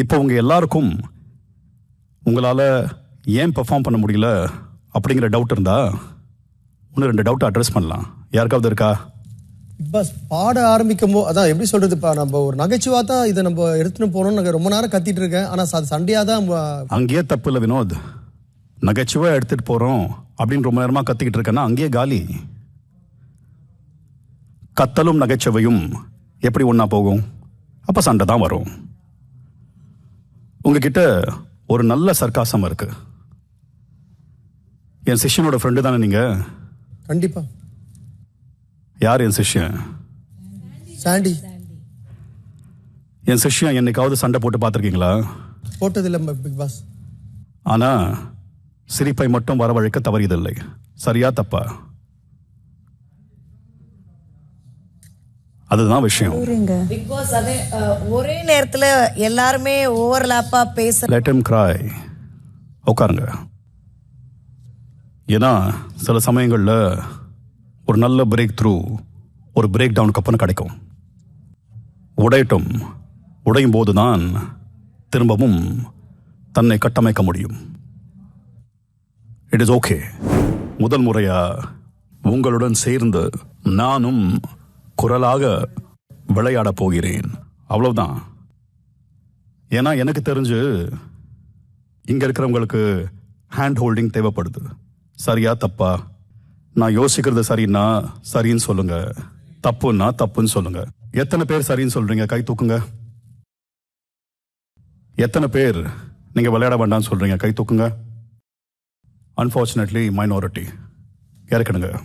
இப்போ உங்க எல்லாருக்கும் உங்களால ஏன் பெர்ஃபார்ம் பண்ண முடியல அப்படிங்கிற டவுட் இருந்தா இன்னும் ரெண்டு டவுட் அட்ரஸ் பண்ணலாம். யாருக்காவது இருக்கா? பாஸ் பாட ஆரம்பிக்கும் போது அதான் எப்படி சொல்றதுப்பா நம்ம ஒரு நகைச்சுவா தான் இதை நம்ம எடுத்துன்னு போகணும்னு நான் ரொம்ப நேரம் கத்திட்டு இருக்கேன். ஆனா அது சண்டையா தான் அங்கேயே தப்பு இல்லை வினோத். நகைச்சுவை எடுத்துட்டு போறோம் அப்படின்னு ரொம்ப நேரமா கத்திக்கிட்டு இருக்கேன்னா அங்கேயே காலி. கத்தலும் நகைச்சுவையும் எப்படி ஒண்ணா போகும்? அப்ப சண்டை தான் வரும். உங்ககிட்ட ஒரு நல்ல சர்க்காசம் இருக்கு. என் சிஷ்யனோட ஃப்ரெண்டு தானே நீங்க? கண்டிப்பா. யார் என் சிஷ்யன்? சாண்டி. என் சிஷ்யன் என்னைக்காவது சண்டை போட்டு பார்த்துருக்கீங்களா? போட்டதில்லை பிக் பாஸ். ஆனா சிரிப்பை மட்டும் வரவழைக்க தவறியதில்லை. சரியா தப்பா? அதுதான் விஷயம். பிக் பாஸ் அதே அஹ், ஒரே நேரத்துல எல்லாருமே ஓவர்லாப்பா பேச லெட் him cry. உட்காருங்க. ஏன்னா சில சமயங்கள்ல ஒரு நல்ல பிரேக் த்ரூ ஒரு பிரேக் டவுனுக்கு அப்புறம் கிடைக்கும். உடையட்டும் உடையும் போதுதான் திரும்பவும் தன்னை கட்டமைக்க முடியும். இட் இஸ் ஓகே முதல் முறையா உங்களுடன் சேர்ந்து நானும் குரலாக விளையாடப் போகிறேன். அவ்வளவுதான். ஏன்னா எனக்கு தெரிஞ்சு இங்க இருக்கிறவங்களுக்கு ஹேண்ட் ஹோல்டிங் தேவைப்படுது. சரியா தப்பா? நான் யோசிக்கிறது சரின்னா சரின்னு சொல்லுங்க. தப்புன்னா தப்புன்னு சொல்லுங்க. எத்தனை பேர் சரின்னு சொல்றீங்க? கை தூக்குங்க. எத்தனை பேர் நீங்க விளையாட வேண்டாம்னு சொல்றீங்க? கை தூக்குங்க. அன்பார்ச்சுனேட்லி மைனாரிட்டி இறக்கணுங்க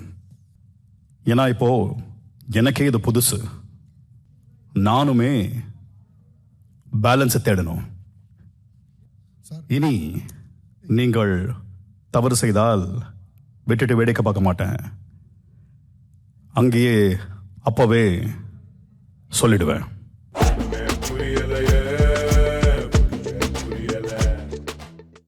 ஏன்னா இப்போது எனக்கே இது புதுசு. நானுமே பேலன்ஸை தேடணும். இனி நீங்கள் தவறு செய்தால் விட்டுட்டு வேடிக்கை பார்க்க மாட்டேன். அங்கேயே அப்பவே சொல்லிடுவேன்.